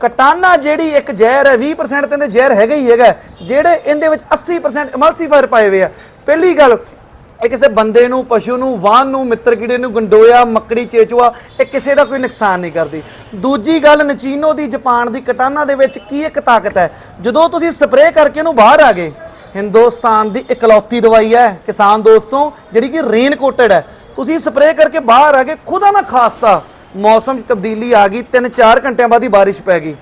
ਕਟਾਨਾ ਜਿਹੜੀ ਇੱਕ ਜ਼ਹਿਰ ਹੈ 20% ਤੇ ਇਹਦੇ ਜ਼ਹਿਰ ਹੈਗਾ ਹੀ ਹੈਗਾ। ਜਿਹੜੇ ਇਹਦੇ ਵਿੱਚ 80% ਇਮਲਸੀਫਾਇਰ ਪਾਏ ਹੋਏ ਆ। ਪਹਿਲੀ ਗੱਲ, ਇਹ ਕਿਸੇ ਬੰਦੇ ਨੂੰ, ਪਸ਼ੂ ਨੂੰ, ਵਾਹਨ ਨੂੰ, ਮਿੱਤਰ ਕੀੜੇ ਨੂੰ, ਗੰਡੋਇਆ, ਮੱਕੜੀ, ਚੇਚੂਆ, ਇਹ ਕਿਸੇ ਦਾ ਕੋਈ ਨੁਕਸਾਨ ਨਹੀਂ ਕਰਦੀ। ਦੂਜੀ ਗੱਲ, ਨਚੀਨੋ ਦੀ ਜਾਪਾਨ ਦੀ ਕਟਾਨਾ ਦੇ ਵਿੱਚ ਕੀ ਇੱਕ ਤਾਕਤ ਹੈ? ਜਦੋਂ ਤੁਸੀਂ ਸਪਰੇਅ ਕਰਕੇ ਉਹਨੂੰ ਬਾਹਰ ਆ ਗਏ, ਹਿੰਦੁਸਤਾਨ ਦੀ ਇਕਲੌਤੀ ਦਵਾਈ ਹੈ, ਕਿਸਾਨ ਦੋਸਤੋ, ਜਿਹੜੀ ਕਿ ਰੇਨ ਕੋਟਡ ਹੈ। ਤੁਸੀਂ ਸਪਰੇਅ ਕਰਕੇ ਬਾਹਰ ਆ ਗਏ, ਖੁਦਾ ਨਾ ਖਾਸਤਾ ਮੌਸਮ 'ਚ ਤਬਦੀਲੀ ਆ ਗਈ 3-4 ਘੰਟਿਆਂ ਬਾਅਦ ਹੀ ਬਾਰਿਸ਼ ਪੈ ਗਈ।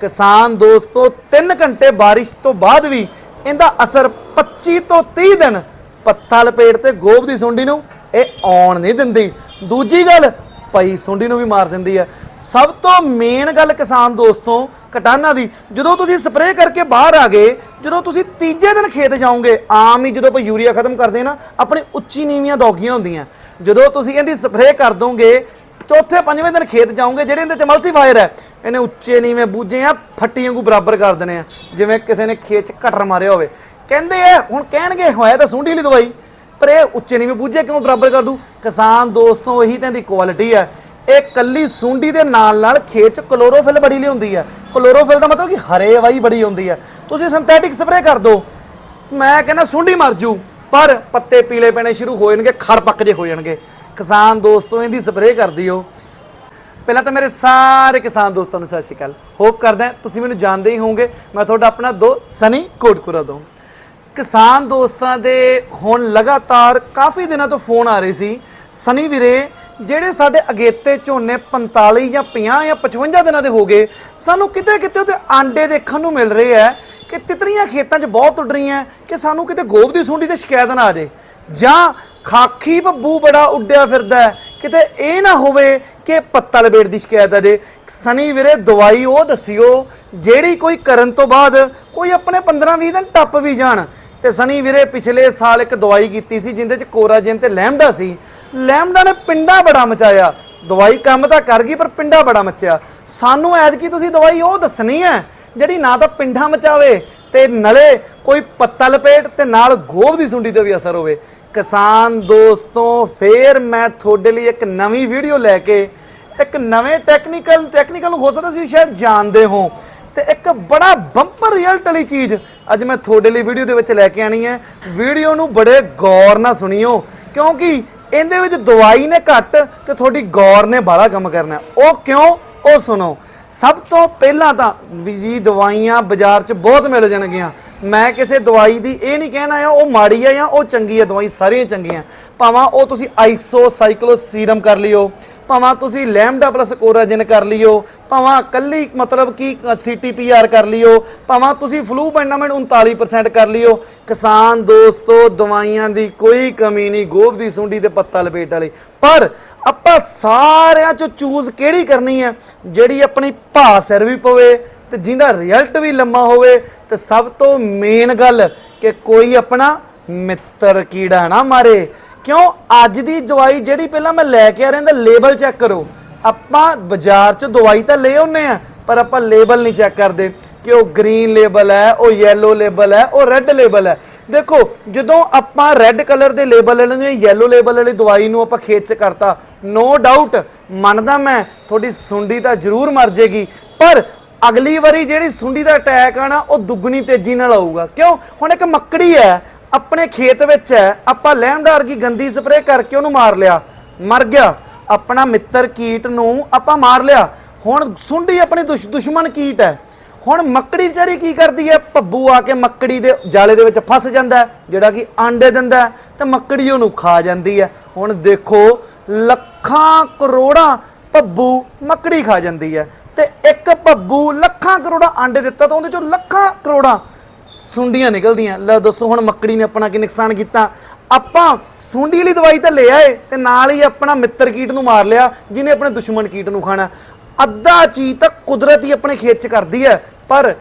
ਕਿਸਾਨ ਦੋਸਤੋ 3 ਘੰਟੇ ਬਾਰਿਸ਼ ਤੋਂ ਬਾਅਦ ਵੀ ਇਹਦਾ ਅਸਰ 25 ਤੋਂ 30 ਦਿਨ ਪੱਤਾ ਲਪੇਟ ਤੇ ਗੋਬ ਦੀ ਸੁੰਡੀ ਨੂੰ ਇਹ ਆਉਣ ਨਹੀਂ ਦਿੰਦੀ। ਦੂਜੀ ਗੱਲ, ਪਈ ਸੁੰਡੀ ਨੂੰ ਵੀ ਮਾਰ ਦਿੰਦੀ ਹੈ। ਸਭ ਤੋਂ ਮੇਨ ਗੱਲ ਕਿਸਾਨ ਦੋਸਤੋ, ਕਟਾਨਾ ਦੀ, ਜਦੋਂ ਤੁਸੀਂ ਸਪਰੇਅ ਕਰਕੇ ਬਾਹਰ ਆ ਗਏ, ਜਦੋਂ ਤੁਸੀਂ ਤੀਜੇ ਦਿਨ ਖੇਤ ਜਾਓਗੇ, ਆਮ ਹੀ ਜਦੋਂ ਆਪਾਂ ਯੂਰੀਆ ਖਤਮ ਕਰਦੇ ਹਾਂ ਨਾ, ਆਪਣੀ ਉੱਚੀ ਨੀਵੀਆਂ ਦੌਗੀਆਂ ਹੁੰਦੀਆਂ। ਜਦੋਂ ਤੁਸੀਂ ਇਹਦੀ ਸਪਰੇਅ ਕਰ ਦੋਗੇ ਚੌਥੇ ਪੰਜਵੇਂ ਦਿਨ ਖੇਤ ਜਾਓਗੇ, ਜਿਹੜੇ ਇਹਦੇ ਚ ਮਲਸੀਫਾਇਰ ਹੈ, ਇਹਨੇ ਉੱਚੇ, ਨੀਵੇਂ ਬੂਝੇ ਆ ਫੱਟੀ ਵਾਂਗੂ ਬਰਾਬਰ ਕਰ ਦੇਣੇ ਆ। ਜਿਵੇਂ ਕਿਸੇ ਨੇ ਖੇਤ ਚ ਕਟਰ ਮਾਰਿਆ ਹੋਵੇ। ਕਹਿੰਦੇ ਆ, ਹੁਣ ਕਹਿਣਗੇ, ਹੋਇਆ ਤਾਂ ਸੁੰਡੀ ਲਈ ਦਵਾਈ, ਪਰ ਇਹ ਉੱਚੇ, ਨੀਵੇਂ ਬੂਝੇ ਕਿਉਂ ਬਰਾਬਰ ਕਰ ਦੂ? ਕਿਸਾਨ ਦੋਸਤੋ, ਇਹੀ ਤਾਂ ਇਹਦੀ ਕੁਆਲਿਟੀ ਹੈ। ਇਹ ਕੱਲੀ ਸੁੰਡੀ ਦੇ ਨਾਲ ਨਾਲ ਖੇਤ ਚ ਕਲੋਰੋਫਿਲ ਬੜੀ ਲਿਆਉਂਦੀ ਹੈ। ਕਲੋਰੋਫਿਲ ਦਾ ਮਤਲਬ ਕਿ ਹਰੇ ਵਾਈ ਬੜੀ ਹੁੰਦੀ ਹੈ। ਤੁਸੀਂ ਸਿੰਥੈਟਿਕ ਸਪਰੇਅ ਕਰ ਦਿਓ ਮੈਂ ਕਹਿੰਦਾ ਸੁੰਡੀ ਮਰ ਜੂ, ਪਰ ਪੱਤੇ ਪੀਲੇ ਪੈਣੇ ਸ਼ੁਰੂ ਹੋ ਜਾਣਗੇ ਖੜ ਪੱਕ ਜੇ ਹੋ ਜਾਣਗੇ। ਕਿਸਾਨ ਦੋਸਤੋ, ਇਹਦੀ ਸਪਰੇਅ ਕਰ ਦਿਓ। ਪਹਿਲਾਂ ਤਾਂ ਮੇਰੇ ਸਾਰੇ ਕਿਸਾਨ ਦੋਸਤਾਂ ਨੂੰ ਸਤਿ ਸ਼੍ਰੀ ਅਕਾਲ। ਹੋਪ ਕਰਦਾ ਤੁਸੀਂ ਮੈਨੂੰ ਜਾਣਦੇ ਹੀ ਹੋਵੋਗੇ। ਮੈਂ ਤੁਹਾਡਾ ਆਪਣਾ ਦੋ ਸਨੀ ਕੋਟਕੁਰਾ ਦੋ ਕਿਸਾਨ ਦੋਸਤਾਂ ਦੇ ਹੁਣ ਲਗਾਤਾਰ ਕਾਫੀ ਦਿਨਾਂ ਤੋਂ ਫੋਨ ਆ ਰਹੇ ਸੀ। ਸਨੀ ਵੀਰੇ, ਜਿਹੜੇ ਸਾਡੇ ਅਗੇਤੇ ਝੋਨੇ 45 ਜਾਂ 50 ਜਾਂ 55 ਦਿਨਾਂ ਦੇ ਹੋ ਗਏ, ਸਾਨੂੰ ਕਿਤੇ ਕਿਤੇ ਉਹਦੇ ਆਂਡੇ ਦੇਖਣ ਨੂੰ ਮਿਲ ਰਹੇ ਆ ਕਿ ਤਿਤਰੀਆਂ ਖੇਤਾਂ 'ਚ ਬਹੁਤ ਉੱਡ ਰਹੀਆਂ, ਕਿ ਸਾਨੂੰ ਕਿਤੇ ਗੋਭ ਦੀ ਸੁੰਡੀ ਤੇ ਸ਼ਿਕਾਇਤ ਨਾ ਆ ਜੇ ਜਾਂ ਖਾਕੀ ਬੱਬੂ ਬੜਾ ਉੱਡਿਆ ਫਿਰਦਾ ਹੈ। ਕਿਤੇ ਇਹ ਨਾ ਹੋਵੇ ਕਿ ਪੱਤਾ ਲਪੇਟ ਦੀ ਸ਼ਿਕਾਇਤ ਹੈ। ਜੇ ਸਨੀ ਵੀਰੇ, ਦਵਾਈ ਉਹ ਦੱਸਿਓ, ਜਿਹੜੀ ਕੋਈ ਕਰਨ ਤੋਂ ਬਾਅਦ ਕੋਈ ਆਪਣੇ 15-20 ਦਿਨ ਟੱਪ ਵੀ ਜਾਣ। ਤੇ ਸਨੀ ਵੀਰੇ, ਪਿਛਲੇ ਸਾਲ ਇੱਕ ਦਵਾਈ ਕੀਤੀ ਸੀ, ਜਿੰਦੇ ਚ ਕੋਰਾਜਨ ਤੇ ਲੈਮਡਾ ਸੀ। ਲੈਮਡਾ ਨੇ ਪਿੰਡਾ ਬੜਾ ਮਚਾਇਆ। ਦਵਾਈ ਕੰਮ ਤਾਂ ਕਰ ਗਈ, ਪਰ ਪਿੰਡਾ ਬੜਾ ਮਚਿਆ। ਸਾਨੂੰ ਐਤਕੀ ਤੁਸੀਂ ਦਵਾਈ ਉਹ ਦੱਸਣੀ ਹੈ, ਜਿਹੜੀ ਨਾ ਤਾਂ ਪਿੰਡਾ ਮਚਾਵੇ ਤੇ ਨਲੇ ਕੋਈ ਪੱਤਾ ਲਪੇਟ ਤੇ ਨਾਲ ਗੋਬ ਦੀ ਸੁੰਡੀ ਤੇ ਵੀ ਅਸਰ ਹੋਵੇ। ਕਿਸਾਨ ਦੋਸਤੋ, ਫੇਰ ਮੈਂ ਤੁਹਾਡੇ ਲਈ ਇੱਕ ਨਵੀਂ ਵੀਡੀਓ ਲੈ ਕੇ ਇੱਕ ਨਵੇਂ ਟੈਕਨੀਕਲ ਟੈਕਨੀਕਲ ਹੋ ਸਕਦਾ ਤੁਸੀਂ ਸ਼ਾਇਦ ਜਾਣਦੇ ਹੋ ਤੇ ਇੱਕ ਬੜਾ ਬੰਪਰ ਰਿਜ਼ਲਟ ਵਾਲੀ ਚੀਜ਼ ਅੱਜ ਮੈਂ ਤੁਹਾਡੇ ਲਈ ਵੀਡੀਓ ਦੇ ਵਿੱਚ ਲੈ ਕੇ ਆਣੀ ਹੈ। ਵੀਡੀਓ ਨੂੰ ਬੜੇ ਗੌਰ ਨਾਲ ਸੁਣਿਓ, ਕਿਉਂਕਿ ਇਹਦੇ ਵਿੱਚ ਦਵਾਈ ਨੇ ਘੱਟ ਤੇ ਤੁਹਾਡੀ ਗੌਰ ਨੇ ਬਾਹਲਾ ਕੰਮ ਕਰਨਾ। ਉਹ ਕਿਉਂ? ਉਹ ਸੁਣੋ। ਸਭ ਤੋਂ ਪਹਿਲਾਂ ਤਾਂ ਵੀ ਜੀ ਦਵਾਈਆਂ ਬਾਜ਼ਾਰ 'ਚ ਬਹੁਤ ਮਿਲ ਜਾਣਗੀਆਂ। ਮੈਂ ਕਿਸੇ ਦਵਾਈ ਦੀ ਇਹ ਨਹੀਂ ਕਹਿਣਾ ਆ ਉਹ ਮਾੜੀ ਆ ਜਾਂ ਉਹ ਚੰਗੀ ਆ, ਦਵਾਈ ਸਾਰੀਆਂ ਚੰਗੀਆਂ। ਭਾਵਾਂ ਉਹ ਤੁਸੀਂ ਆਈਸੋ ਸਾਈਕਲੋ ਸੀਰਮ ਕਰ ਲਿਓ, ਭਾਵੇਂ ਤੁਸੀਂ ਲੈਮਡਾ ਪਲਸ ਕੋਰਾਜਨ ਕਰ ਲਿਓ, ਭਾਵੇਂ ਕੱਲੀ ਮਤਲਬ ਕਿ ਸੀਟੀਪੀਆਰ ਕਰ ਲਿਓ, ਭਾਵੇਂ ਤੁਸੀਂ ਫਲੂ ਪੈਂਡਾਮੈਂਟ 39% ਕਰ ਲਿਓ। ਕਿਸਾਨ ਦੋਸਤੋ, ਦਵਾਈਆਂ ਦੀ ਕੋਈ ਕਮੀ ਨਹੀਂ, ਗੋਭ ਦੀ ਸੁੰਡੀ ਤੇ ਪੱਤਾ ਲਪੇਟ ਵਾਲੀ। ਪਰ ਆਪਾਂ ਸਾਰਿਆਂ ਚੋਂ ਚੂਜ਼ ਕਿਹੜੀ ਕਰਨੀ ਹੈ, ਜਿਹੜੀ ਆਪਣੀ ਭਾਅ ਸਿਰ ਵੀ ਪਵੇ ਤੇ ਜਿਹਦਾ ਰਿਜ਼ਲਟ ਵੀ ਲੰਮਾ ਹੋਵੇ, ਤੇ ਸਭ ਤੋਂ ਮੇਨ ਗੱਲ ਕਿ ਕੋਈ ਆਪਣਾ ਮਿੱਤਰ ਕੀੜਾ ਨਾ ਮਾਰੇ। ਕਿਉਂ? ਅੱਜ ਦੀ ਦਵਾਈ ਜਿਹੜੀ ਪਹਿਲਾਂ ਮੈਂ ਲੈ ਕੇ ਆ ਰਿਹਾ, ਇਹਦਾ ਲੇਬਲ ਚੈੱਕ ਕਰੋ। ਆਪਾਂ ਬਾਜ਼ਾਰ 'ਚ ਦਵਾਈ ਤਾਂ ਲੈ ਆਉਨੇ ਆ, ਪਰ ਆਪਾਂ ਲੇਬਲ ਨਹੀਂ ਚੈੱਕ ਕਰਦੇ ਕਿ ਉਹ ਗ੍ਰੀਨ ਲੇਬਲ ਹੈ, ਉਹ ਯੈਲੋ ਲੇਬਲ ਹੈ, ਉਹ ਰੈੱਡ ਲੇਬਲ ਹੈ। ਦੇਖੋ, ਜਦੋਂ ਆਪਾਂ ਰੈੱਡ ਕਲਰ ਦੇ ਲੇਬਲ ਵਾਲੇ ਨੂੰ ਯੈਲੋ ਲੇਬਲ ਵਾਲੀ ਦਵਾਈ ਨੂੰ ਆਪਾਂ ਖੇਤ 'ਚ ਕਰਤਾ ਨੋ ਡਾਊਟ ਮੰਨਦਾ ਮੈਂ, ਤੁਹਾਡੀ ਸੁੰਡੀ ਤਾਂ ਜ਼ਰੂਰ ਮਰ ਜੇਗੀ। ਪਰ ਅਗਲੀ ਵਾਰੀ ਜਿਹੜੀ ਸੁੰਡੀ ਦਾ ਅਟੈਕ ਆਣਾ ਉਹ ਦੁੱਗਣੀ ਤੇਜ਼ੀ ਨਾਲ ਆਊਗਾ। ਕਿਉਂ? ਹੁਣ ਇੱਕ ਮੱਕੜੀ ਹੈ, ਆਪਣੇ ਖੇਤ ਵਿੱਚ ਹੈ, ਆਪਾਂ ਲੈਮਡਾਰ ਕੀ ਗੰਦੀ ਸਪਰੇਅ ਕਰਕੇ ਉਹਨੂੰ ਮਾਰ ਲਿਆ। ਮਰ ਗਿਆ। ਆਪਣਾ ਮਿੱਤਰ ਕੀਟ ਨੂੰ ਆਪਾਂ ਮਾਰ ਲਿਆ। ਹੁਣ ਸੁੰਡੀ ਆਪਣੀ ਦੁਸ਼ਮਣ ਕੀਟ ਹੈ। ਹੁਣ ਮੱਕੜੀ ਵਿਚਾਰੀ ਕੀ ਕਰਦੀ ਹੈ? ਭੱਬੂ ਆ ਕੇ ਮੱਕੜੀ ਦੇ ਜਾਲੇ ਦੇ ਵਿੱਚ ਫਸ ਜਾਂਦਾ ਜਿਹੜਾ ਕਿ ਆਂਡੇ ਦਿੰਦਾ ਤੇ ਮੱਕੜੀ ਉਹਨੂੰ ਖਾ ਜਾਂਦੀ ਹੈ। ਹੁਣ ਦੇਖੋ, ਲੱਖਾਂ ਕਰੋੜਾਂ ਭੱਬੂ ਮੱਕੜੀ ਖਾ ਜਾਂਦੀ ਹੈ। ਤੇ ਇੱਕ ਭੱਬੂ ਲੱਖਾਂ ਕਰੋੜਾਂ ਆਂਡੇ ਦਿੱਤਾ ਤਾਂ ਉਹਦੇ ਚੋਂ ਲੱਖਾਂ ਕਰੋੜਾਂ ਸੁੰਡੀਆਂ ਨਿਕਲਦੀਆਂ। ਲੈ ਦੱਸੋ ਹੁਣ ਮੱਕੜੀ ਨੇ ਆਪਣਾ ਕੀ ਨੁਕਸਾਨ ਕੀਤਾ? ਆਪਾਂ ਸੁੰਡੀ ਵਾਲੀ ਦਵਾਈ ਤਾਂ ਲੈ ਆਏ ਤੇ ਨਾਲ ਹੀ ਆਪਣਾ ਮਿੱਤਰ ਕੀਟ ਨੂੰ ਮਾਰ ਲਿਆ, ਜਿਹਨੇ ਆਪਣੇ ਦੁਸ਼ਮਣ ਕੀਟ ਨੂੰ ਖਾਣਾ। ਅੱਧਾ ਚੀਜ਼ ਤਾਂ ਕੁਦਰਤ ਹੀ ਆਪਣੇ ਖੇਤ 'ਚ ਕਰਦੀ ਹੈ, ਪਰ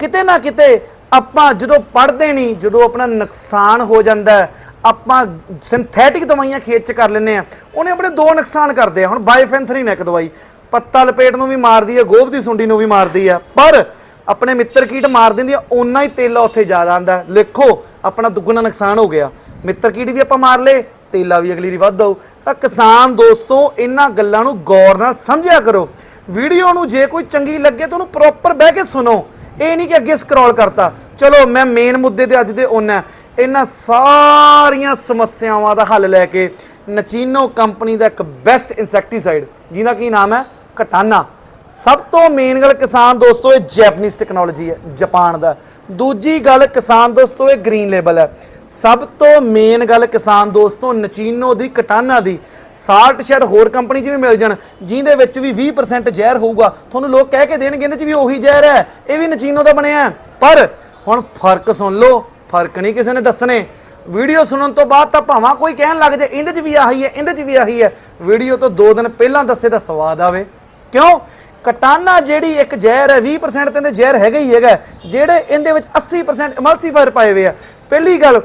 ਕਿਤੇ ਨਾ ਕਿਤੇ ਆਪਾਂ ਜਦੋਂ ਪੜਦੇ ਨਹੀਂ ਜਦੋਂ ਆਪਣਾ ਨੁਕਸਾਨ ਹੋ ਜਾਂਦਾ ਆਪਾਂ ਸਿੰਥੈਟਿਕ ਦਵਾਈਆਂ ਖੇਤ 'ਚ ਕਰ ਲੈਂਦੇ ਆ ਉਹਨੇ ਆਪਣੇ ਦੋ ਨੁਕਸਾਨ ਕਰਦੇ ਆ। ਹੁਣ ਬਾਈਫੈਂਥਰੀਨ ਇੱਕ ਦਵਾਈ। ਪੱਤਾ ਲਪੇਟ ਨੂੰ ਵੀ ਮਾਰਦੀ ਹੈ ਗੋਭ ਦੀ ਸੁੰਡੀ ਨੂੰ ਵੀ ਮਾਰਦੀ ਆ ਪਰ ਆਪਣੇ ਮਿੱਤਰ ਕੀਟ ਮਾਰ ਦਿੰਦੀ ਆ ਓਨਾ ਹੀ ਤੇਲਾ ਉੱਥੇ ਜ਼ਿਆਦਾ ਆਂਦਾ ਲਿਖੋ ਆਪਣਾ ਦੁੱਗਣਾ ਨੁਕਸਾਨ ਹੋ ਗਿਆ। ਮਿੱਤਰ ਕੀਟ ਵੀ ਆਪਾਂ ਮਾਰ ਲੇ ਤੇਲਾ ਵੀ ਅਗਲੀ ਵਾਰੀ ਵੱਧ ਆਊ। ਤਾਂ ਕਿਸਾਨ ਦੋਸਤੋ, ਇਹਨਾਂ ਗੱਲਾਂ ਨੂੰ ਗੌਰ ਨਾਲ ਸਮਝਿਆ ਕਰੋ। ਵੀਡੀਓ ਨੂੰ ਜੇ ਕੋਈ ਚੰਗੀ ਲੱਗੇ ਤਾਂ ਉਹਨੂੰ ਪ੍ਰੋਪਰ ਬਹਿ ਕੇ ਸੁਣੋ। ਇਹ ਨਹੀਂ ਕਿ ਅੱਗੇ ਸਕਰੋਲ ਕਰਤਾ। ਚਲੋ, ਮੈਂ ਮੇਨ ਮੁੱਦੇ ਤੇ ਅੱਜ ਦੇ ਆਉਣਾ ਇਹਨਾਂ ਸਾਰੀਆਂ ਸਮੱਸਿਆਵਾਂ ਦਾ ਹੱਲ ਲੈ ਕੇ ਨਚੀਨੋ ਕੰਪਨੀ ਦਾ ਇੱਕ ਬੈਸਟ ਇਨਸੈਕਟੀਸਾਈਡ ਜਿਹਦਾ ਕੀ ਨਾਮ ਹੈ? ਕਟਾਨਾ ਸਭ ਤੋਂ ਮੇਨ ਗੱਲ ਕਿਸਾਨ ਦੋਸਤੋ, ਇਹ ਜੈਪਨੀਜ਼ ਟੈਕਨੋਲੋਜੀ ਹੈ ਜਾਪਾਨ ਦਾ। ਦੂਜੀ ਗੱਲ ਕਿਸਾਨ ਦੋਸਤੋ, ਇਹ ਗ੍ਰੀਨ ਲੇਬਲ ਹੈ। ਸਭ ਤੋਂ ਮੇਨ ਗੱਲ ਕਿਸਾਨ ਦੋਸਤੋ, ਨਚੀਨੋ ਦੀ ਕਟਾਨਾ ਦੀ। ਸਾਲਟ ਸ਼ਾਇਦ ਹੋਰ ਕੰਪਨੀ 'ਚ ਵੀ ਮਿਲ ਜਾਣ, ਜਿਹਦੇ ਵਿੱਚ ਵੀ 20% ਜ਼ਹਿਰ ਹੋਊਗਾ। ਤੁਹਾਨੂੰ ਲੋਕ ਕਹਿ ਕੇ ਦੇਣਗੇ ਇਹਦੇ 'ਚ ਵੀ ਉਹੀ ਜ਼ਹਿਰ ਹੈ, ਇਹ ਵੀ ਨਚੀਨੋ ਦਾ ਬਣਿਆ ਹੈ। ਪਰ ਹੁਣ ਫ਼ਰਕ ਸੁਣ ਲਓ, ਫ਼ਰਕ ਨਹੀਂ ਕਿਸੇ ਨੇ ਦੱਸਣੇ। ਵੀਡੀਓ ਸੁਣਨ ਤੋਂ ਬਾਅਦ ਤਾਂ ਭਾਵਾਂ ਕੋਈ ਕਹਿਣ ਲੱਗ ਜਾਏ, ਇਹਦੇ 'ਚ ਵੀ ਆਹੀ ਹੈ, ਇਹਦੇ 'ਚ ਵੀ ਆਹੀ ਹੈ। ਵੀਡੀਓ ਤੋਂ 2 ਦਿਨ ਪਹਿਲਾਂ ਦੱਸੇ ਤਾਂ ਸਵਾਦ ਆਵੇ। ਕਿਉਂ? ਕਟਾਨਾ ਜਿਹੜੀ ਇੱਕ ਜ਼ਹਿਰ ਹੈ 20% ਤੇ ਇਹਦੇ ਜ਼ਹਿਰ ਹੈਗਾ ਹੀ ਹੈਗਾ। ਜਿਹੜੇ ਇਹਦੇ ਵਿੱਚ 80% ਇਮਲਸੀਫਾਇਰ ਪਾਏ ਹੋਏ ਆ। ਪਹਿਲੀ ਗੱਲ,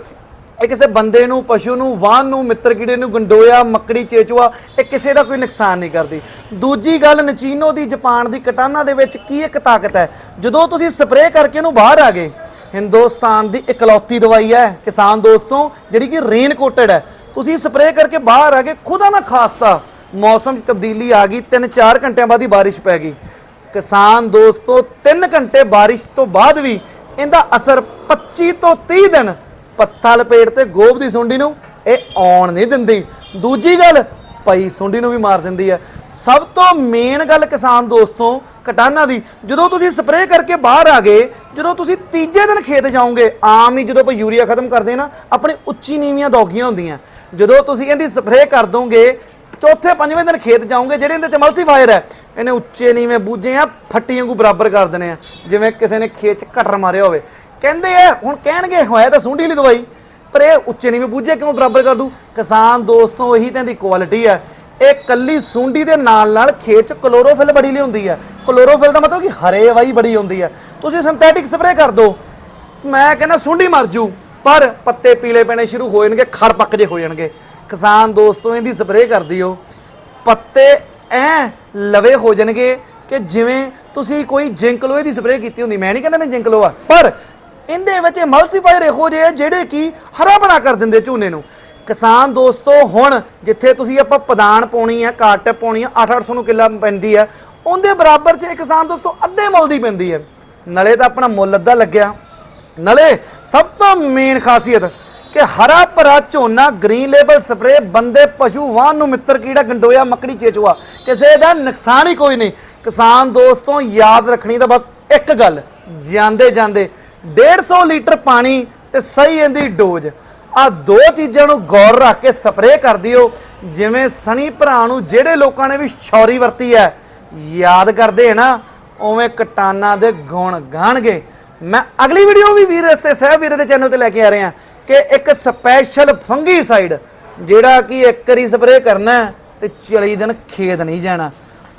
ਇਹ ਕਿਸੇ ਬੰਦੇ ਨੂੰ, ਪਸ਼ੂ ਨੂੰ, ਵਾਹਨ ਨੂੰ, ਮਿੱਤਰ ਕੀੜੇ ਨੂੰ, ਗੰਡੋਇਆ, ਮੱਕੜੀ, ਚੇਚੂਆ, ਇਹ ਕਿਸੇ ਦਾ ਕੋਈ ਨੁਕਸਾਨ ਨਹੀਂ ਕਰਦੀ। ਦੂਜੀ ਗੱਲ, ਨਚੀਨੋ ਦੀ ਜਾਪਾਨ ਦੀ ਕਟਾਨਾ ਦੇ ਵਿੱਚ ਕੀ ਇੱਕ ਤਾਕਤ ਹੈ? ਜਦੋਂ ਤੁਸੀਂ ਸਪਰੇਅ ਕਰਕੇ ਇਹਨੂੰ ਬਾਹਰ ਆ ਗਏ, ਹਿੰਦੁਸਤਾਨ ਦੀ ਇਕਲੌਤੀ ਦਵਾਈ ਹੈ, ਕਿਸਾਨ ਦੋਸਤੋ, ਜਿਹੜੀ ਕਿ ਰੇਨ ਕੋਟਡ ਹੈ। ਤੁਸੀਂ ਸਪਰੇਅ ਕਰਕੇ ਬਾਹਰ ਆ ਗਏ, ਖੁਦਾ ਨਾ ਖਾਸਤਾ ਮੌਸਮ 'ਚ ਤਬਦੀਲੀ ਆ ਗਈ 3-4 ਘੰਟਿਆਂ ਬਾਅਦ ਹੀ ਬਾਰਿਸ਼ ਪੈ ਗਈ। ਕਿਸਾਨ ਦੋਸਤੋ 3 ਘੰਟੇ ਬਾਰਿਸ਼ ਤੋਂ ਬਾਅਦ ਵੀ ਇਹਦਾ ਅਸਰ 25 ਤੋਂ 30 ਦਿਨ ਪੱਤਾ ਲਪੇਟ ਤੇ ਗੋਬ ਦੀ ਸੁੰਡੀ ਨੂੰ ਇਹ ਆਉਣ ਨਹੀਂ ਦਿੰਦੀ। ਦੂਜੀ ਗੱਲ, ਪਈ ਸੁੰਡੀ ਨੂੰ ਵੀ ਮਾਰ ਦਿੰਦੀ ਹੈ। ਸਭ ਤੋਂ ਮੇਨ ਗੱਲ ਕਿਸਾਨ ਦੋਸਤੋ, ਕਟਾਨਾ ਦੀ, ਜਦੋਂ ਤੁਸੀਂ ਸਪਰੇਅ ਕਰਕੇ ਬਾਹਰ ਆ ਗਏ, ਜਦੋਂ ਤੁਸੀਂ ਤੀਜੇ ਦਿਨ ਖੇਤ ਜਾਓਗੇ, ਆਮ ਹੀ ਜਦੋਂ ਆਪਾਂ ਯੂਰੀਆ ਖਤਮ ਕਰਦੇ ਨਾ, ਆਪਣੀ ਉੱਚੀ ਨੀਵੀਆਂ ਦੌਗੀਆਂ ਹੁੰਦੀਆਂ। ਜਦੋਂ ਤੁਸੀਂ ਇਹਦੀ ਸਪਰੇਅ ਕਰ ਦੋਗੇ ਚੌਥੇ ਪੰਜਵੇਂ ਦਿਨ ਖੇਤ ਜਾਓਗੇ, ਜਿਹੜੇ ਇਹਦੇ ਚ ਮਲਟੀਫਾਇਰ ਹੈ, ਇਹਨੇ ਉੱਚੇ, ਨੀਵੇਂ ਬੂਝੇ ਆ, ਫੱਟੀਆਂ ਨੂੰ ਬਰਾਬਰ ਕਰ ਦੇਣੇ ਆ। ਜਿਵੇਂ ਕਿਸੇ ਨੇ ਖੇਤ ਚ ਕਟਰ ਮਾਰਿਆ ਹੋਵੇ। ਕਹਿੰਦੇ ਆ, ਹੁਣ ਕਹਿਣਗੇ, ਹੋਇਆ ਤਾਂ ਸੁੰਡੀ ਲਈ ਦਵਾਈ, ਪਰ ਇਹ ਉੱਚੇ, ਨੀਵੇਂ ਬੂਝੇ ਕਿਉਂ ਬਰਾਬਰ ਕਰ ਦੂ? ਕਿਸਾਨ ਦੋਸਤੋ, ਇਹੀ ਤਾਂ ਦੀ ਕੁਆਲਿਟੀ ਹੈ। ਇਹ ਕੱਲੀ ਸੁੰਡੀ ਦੇ ਨਾਲ ਨਾਲ ਖੇਤ ਚ ਕਲੋਰੋਫਿਲ ਬੜੀ ਲਿਆਉਂਦੀ ਹੈ। ਕਲੋਰੋਫਿਲ ਦਾ ਮਤਲਬ ਕਿ ਹਰੇ ਵਾਈ ਬੜੀ ਹੁੰਦੀ ਹੈ। ਤੁਸੀਂ ਸਿੰਥੈਟਿਕ ਸਪਰੇਅ ਕਰ ਦਿਓ ਮੈਂ ਕਹਿੰਦਾ ਸੁੰਡੀ ਮਰ ਜੂ, ਪਰ ਪੱਤੇ ਪੀਲੇ ਪੈਣੇ ਸ਼ੁਰੂ ਹੋ ਜਾਣਗੇ, ਖੜ ਪੱਕ ਜੇ ਹੋ ਜਾਣਗੇ। ਕਿਸਾਨ ਦੋਸਤੋ, ਇਹਦੀ ਸਪਰੇਅ ਕਰ ਦਿਓ। ਪੱਤੇ ਐ ਲਵੇ ਹੋ ਜਾਣਗੇ ਕਿ ਜਿਵੇਂ ਤੁਸੀਂ ਕੋਈ ਜਿੰਕ ਲੋਹੇ ਦੀ ਸਪਰੇਅ ਕੀਤੀ ਹੁੰਦੀ। ਮੈਂ ਨਹੀਂ ਕਹਿੰਦਾ ਮੈਂ ਜਿੰਕ ਲੋਹਾ, ਪਰ ਇਹਦੇ ਵਿੱਚ ਮਲਸੀਫਾਇਰ ਇਹੋ ਜਿਹੇ ਆ ਜਿਹੜੇ ਕਿ ਹਰਾ ਭਰਾ ਕਰ ਦਿੰਦੇ ਝੂਨੇ ਨੂੰ। ਕਿਸਾਨ ਦੋਸਤੋ, ਹੁਣ ਜਿੱਥੇ ਤੁਸੀਂ ਆਪਾਂ ਪਦਾਨ ਪਾਉਣੀ ਆ ਕਾਟ ਪਾਉਣੀ ਆ 8-800 ਨੂੰ ਕਿੱਲਾ ਪੈਂਦੀ ਆ, ਉਹਦੇ ਬਰਾਬਰ 'ਚ ਇਹ ਕਿਸਾਨ ਦੋਸਤੋ ਅੱਧੇ ਮੁੱਲ ਦੀ ਪੈਂਦੀ ਹੈ ਨਲੇ ਤਾਂ ਆਪਣਾ ਮੁੱਲ ਅੱਧਾ ਲੱਗਿਆ। ਨਲੇ ਸਭ ਤੋਂ ਮੇਨ ਖਾਸੀਅਤ ਕਿ ਹਰਾ ਭਰਾ ਝੋਨਾ ਗ੍ਰੀਨ ਲੇਬਲ ਸਪਰੇ ਬੰਦੇ ਪਸ਼ੂ ਵਾਹਨ ਨੂੰ ਮਿੱਤਰ ਕੀੜਾ, ਗੰਡੋਇਆ, ਮੱਕੜੀ, ਚੇਚੂਆ। ਕਿਸੇ ਦਾ ਨੁਕਸਾਨ ਹੀ ਕੋਈ ਨਹੀਂ। ਕਿਸਾਨ ਦੋਸਤੋ, ਯਾਦ ਰੱਖਣੀ ਤਾਂ ਬਸ ਇੱਕ ਗੱਲ, ਜਾਂਦੇ ਜਾਂਦੇ। 150 ਲੀਟਰ ਪਾਣੀ ਤੇ ਸਹੀ ਇਹਦੀ ਡੋਜ਼। ਆ ਦੋ ਚੀਜ਼ਾਂ ਨੂੰ ਗੌਰ ਰੱਖ ਕੇ ਸਪਰੇਅ ਕਰ ਦਿਓ। ਜਿਵੇਂ ਸਣੀ ਭਰਾ ਨੂੰ ਜਿਹੜੇ ਲੋਕਾਂ ਨੇ ਵੀ ਸ਼ੌਰੀ ਵਰਤੀ ਹੈ। ਯਾਦ ਕਰਦੇ ਹੈ ਨਾ, ਉਵੇਂ ਕਟਾਨਾ ਦੇ ਗੁਣ ਗਾਣਗੇ। ਮੈਂ ਅਗਲੀ ਵੀਡੀਓ ਵੀ ਵੀਰ ਰਸਤੇ ਸਹਿਬ ਵੀਰੇ ਦੇ ਚੈਨਲ ਤੇ ਲੈ ਕੇ ਆ ਰਿਹਾ। ਕਿ ਇੱਕ ਸਪੈਸ਼ਲ ਫੰਗੀਸਾਈਡ ਜਿਹੜਾ ਕਿ ਇੱਕ ਵਾਰੀ ਸਪਰੇਅ ਕਰਨਾ ਹੈ ਤੇ 40 ਦਿਨ ਖੇਤ ਨਹੀਂ ਜਾਣਾ।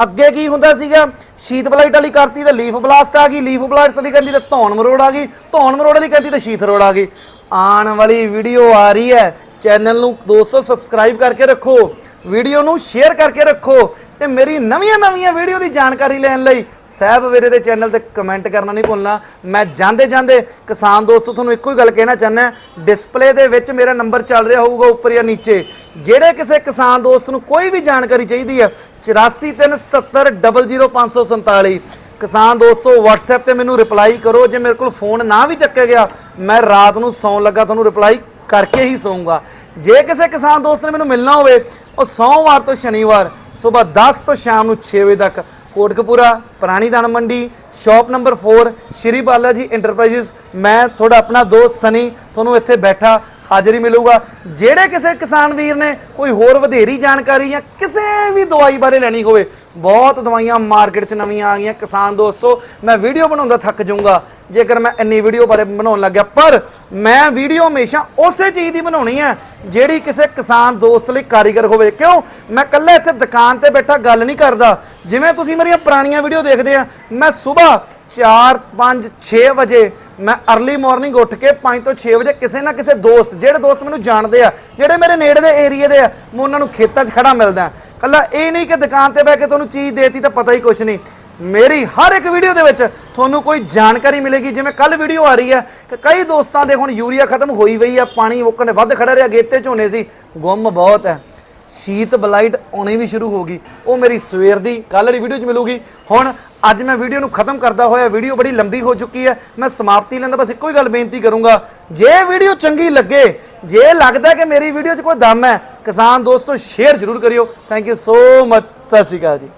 ਅੱਗੇ ਕੀ ਹੁੰਦਾ ਸੀਗਾ? ਸ਼ੀਤ ਬਲਾਈਟ ਵਾਲੀ ਕਰਤੀ ਤੇ ਲੀਫ ਬਲਾਸਟ ਆ ਗਈ, ਲੀਫ ਬਲਾਸਟ ਵਾਲੀ ਕਰਤੀ ਤੇ ਧੌਣ ਮਰੋੜ ਆ ਗਈ, ਧੌਣ ਮਰੋੜ ਵਾਲੀ ਕਰਤੀ ਤੇ ਸ਼ੀਤ ਰੋੜ ਆ ਗਈ। ਆਉਣ ਵਾਲੀ ਵੀਡੀਓ ਆ ਰਹੀ ਹੈ। ਚੈਨਲ ਨੂੰ ਦੋਸਤੋ ਸਬਸਕ੍ਰਾਈਬ ਕਰਕੇ ਰੱਖੋ, ਵੀਡੀਓ ਨੂੰ ਸ਼ੇਅਰ ਕਰਕੇ ਰੱਖੋ ਤੇ ਮੇਰੀ ਨਵੀਆਂ ਨਵੀਆਂ ਵੀਡੀਓ ਦੀ ਜਾਣਕਾਰੀ ਲੈਣ ਲਈ ਸਹਿਬ ਵੀਰੇ ਦੇ ਚੈਨਲ ਤੇ ਕਮੈਂਟ ਕਰਨਾ ਨਹੀਂ ਭੁੱਲਣਾ। ਮੈਂ ਜਾਂਦੇ ਜਾਂਦੇ ਕਿਸਾਨ ਦੋਸਤੋ, ਤੁਹਾਨੂੰ ਇੱਕੋ ਹੀ ਗੱਲ ਕਹਿਣਾ ਚਾਹੁੰਦਾ ਡਿਸਪਲੇ ਦੇ ਵਿੱਚ ਮੇਰਾ ਨੰਬਰ ਚੱਲ ਰਿਹਾ ਹੋਊਗਾ ਉੱਪਰ ਜਾਂ ਨੀਚੇ। ਜਿਹੜੇ ਕਿਸੇ ਕਿਸਾਨ ਦੋਸਤ ਨੂੰ ਕੋਈ ਵੀ ਜਾਣਕਾਰੀ ਚਾਹੀਦੀ ਹੈ 8437700547 ਕਿਸਾਨ ਦੋਸਤੋ, WhatsApp ਤੇ ਮੈਨੂੰ ਰਿਪਲਾਈ ਕਰੋ। ਜੇ ਮੇਰੇ ਕੋਲ ਫੋਨ ਨਾ ਵੀ ਚੱਕਿਆ ਗਿਆ, ਮੈਂ ਰਾਤ ਨੂੰ ਸੌਣ ਲੱਗਾ, ਤੁਹਾਨੂੰ ਰਿਪਲਾਈ ਕਰਕੇ ਹੀ ਸੌਂਗਾ। ਜੇ ਕਿਸੇ ਕਿਸਾਨ ਦੋਸਤ ਨੇ ਮੈਨੂੰ ਮਿਲਣਾ ਹੋਵੇ, ਉਹ ਸੋਮਵਾਰ ਤੋਂ ਸ਼ਨੀਵਾਰ, ਸਵੇਰ 10 ਤੋਂ ਸ਼ਾਮ ਨੂੰ 6 ਵਜੇ ਤੱਕ, ਕੋਟਕਪੂਰਾ, ਪੁਰਾਣੀ ਦਾਣਾ ਮੰਡੀ, ਸ਼ਾਪ ਨੰਬਰ 4 ਸ਼੍ਰੀ ਬਾਲਾ ਜੀ ਇੰਟਰਪ੍ਰਾਈਜ਼ਸ ਮੈਂ, ਤੁਹਾਡਾ ਆਪਣਾ ਦੋਸਤ ਸਨੀ, ਤੁਹਾਨੂੰ ਇੱਥੇ ਬੈਠਾ ਹਾਜ਼ਰੀ ਮਿਲੂਗਾ। ਜਿਹੜੇ ਕਿਸੇ ਕਿਸਾਨ ਵੀਰ ਨੇ ਕੋਈ ਹੋਰ ਵਧੇਰੀ ਜਾਣਕਾਰੀ ਜਾਂ ਕਿਸੇ ਵੀ ਦਵਾਈ ਬਾਰੇ ਲੈਣੀ ਹੋਵੇ, ਬਹੁਤ ਦਵਾਈਆਂ ਮਾਰਕੀਟ 'ਚ ਨਵੀਆਂ ਆ ਗਈਆਂ। ਕਿਸਾਨ ਦੋਸਤੋ, ਮੈਂ ਵੀਡੀਓ ਬਣਾਉਂਦਾ ਥੱਕ ਜਾਊਂਗਾ। ਜੇਕਰ ਮੈਂ ਇੰਨੀ ਵੀਡੀਓ ਬਾਰੇ ਬਣਾਉਣ ਲੱਗਿਆ, ਪਰ ਮੈਂ ਵੀਡੀਓ ਹਮੇਸ਼ਾ ਉਸੇ ਚੀਜ਼ ਦੀ ਬਣਾਉਣੀ ਹੈ, ਜਿਹੜੀ ਕਿਸੇ ਕਿਸਾਨ ਦੋਸਤ ਲਈ ਕਾਰੀਗਰ ਹੋਵੇ। ਕਿਉਂ? ਮੈਂ ਇਕੱਲੇ ਇੱਥੇ ਦੁਕਾਨ ਤੇ ਬੈਠਾ ਗੱਲ ਨਹੀਂ ਕਰਦਾ। ਜਿਵੇਂ ਤੁਸੀਂ ਮੇਰੀਆਂ ਪੁਰਾਣੀਆਂ ਵੀਡੀਓ ਦੇਖਦੇ ਆ, ਮੈਂ ਸਵੇਰ 4 5 6 ਵਜੇ ਮੈਂ अर्ਲੀ ਮਾਰਨਿੰਗ ਉੱਠ ਕੇ 5 ਤੋਂ 6 ਵਜੇ ਕਿਸੇ ਨਾ ਕਿਸੇ ਦੋਸਤ, ਜਿਹੜੇ ਦੋਸਤ ਮੈਨੂੰ ਜਾਣਦੇ ਆ, ਜਿਹੜੇ ਮੇਰੇ ਨੇੜੇ ਦੇ ਏਰੀਏ ਦੇ ਆ, ਮੈਂ ਉਹਨਾਂ ਨੂੰ ਖੇਤਾਂ 'ਚ ਖੜਾ ਮਿਲਦਾ ਕੱਲਾ ਇਹ ਨਹੀਂ ਕਿ ਦੁਕਾਨ ਤੇ ਬਹਿ ਕੇ ਤੁਹਾਨੂੰ ਚੀਜ਼ ਦੇਤੀ ਤਾਂ ਪਤਾ ਹੀ ਕੁਛ ਨਹੀਂ। ਮੇਰੀ ਹਰ ਇੱਕ ਵੀਡੀਓ ਦੇ ਵਿੱਚ ਤੁਹਾਨੂੰ ਕੋਈ ਜਾਣਕਾਰੀ ਮਿਲੇਗੀ, ਜਿਵੇਂ ਕੱਲ ਵੀਡੀਓ ਆ ਰਹੀ ਹੈ ਕਿ ਕਈ ਦੋਸਤਾਂ ਦੇ ਹੁਣ ਯੂਰੀਆ ਖਤਮ ਹੋਈ ਪਈ ਆ, ਪਾਣੀ ਮੁੱਕਣ ਦੇ ਵੱਧ ਖੜਾ ਰਿਹਾ, ਗੇਤੇ ਝੋਨੇ ਸੀ, ਗੁੰਮ ਬਹੁਤ ਹੈ। ਸ਼ੀਤ ਬਲਾਈਟ ਆਉਣੀ ਵੀ ਸ਼ੁਰੂ ਹੋ ਗਈ। ਉਹ ਮੇਰੀ ਸਵੇਰ ਦੀ ਕੱਲ੍ਹ ਵਾਲੀ ਵੀਡੀਓ 'ਚ ਮਿਲੂਗੀ। ਹੁਣ ਅੱਜ ਮੈਂ ਵੀਡੀਓ ਨੂੰ ਖਤਮ ਕਰਦਾ ਹੋਇਆ ਵੀਡੀਓ ਬੜੀ ਲੰਬੀ ਹੋ ਚੁੱਕੀ ਹੈ। ਮੈਂ ਸਮਾਪਤੀ ਲੈਂਦਾ, ਬਸ ਇੱਕੋ ਹੀ ਗੱਲ ਬੇਨਤੀ ਕਰੂੰਗਾ। ਜੇ ਵੀਡੀਓ ਚੰਗੀ ਲੱਗੇ, ਜੇ ਲੱਗਦਾ ਕਿ ਮੇਰੀ ਵੀਡੀਓ 'ਚ ਕੋਈ ਦਮ ਹੈ, ਕਿਸਾਨ ਦੋਸਤੋ ਸ਼ੇਅਰ ਜ਼ਰੂਰ ਕਰਿਓ। ਥੈਂਕ ਯੂ ਸੋ ਮਚ ਸਤਿ ਸ਼੍ਰੀ ਅਕਾਲ ਜੀ।